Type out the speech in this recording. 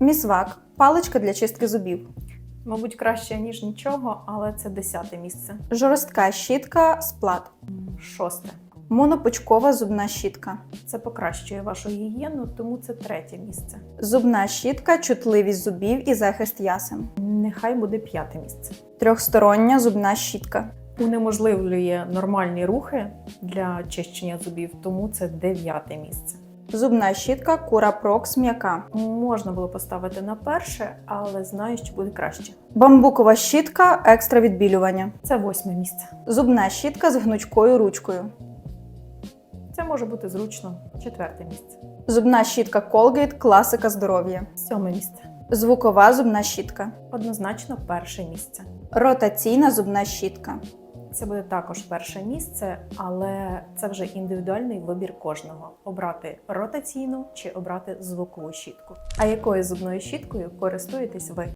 Місвак паличка для чистки зубів. Мабуть, краще, ніж нічого, але це десяте місце. Жорстка щітка сплат. Шосте. Монопучкова зубна щітка. Це покращує вашу гігієну, тому це третє місце. Зубна щітка, чутливість зубів і захист ясен. Нехай буде п'яте місце. Трьохстороння зубна щітка. Унеможливлює нормальні рухи для чищення зубів, тому це дев'яте місце. Зубна щітка Кура Прокс м'яка. Можна було поставити на перше, але знаю, що буде краще. Бамбукова щітка екстра відбілювання. Це восьме місце. Зубна щітка з гнучкою ручкою. Це може бути зручно. Четверте місце. Зубна щітка Colgate класика здоров'я. Сьоме місце. Звукова зубна щітка. Однозначно перше місце. Ротаційна зубна щітка. Це буде також перше місце, але це вже індивідуальний вибір кожного: обрати ротаційну чи обрати звукову щітку. А якою зубною щіткою користуєтесь ви?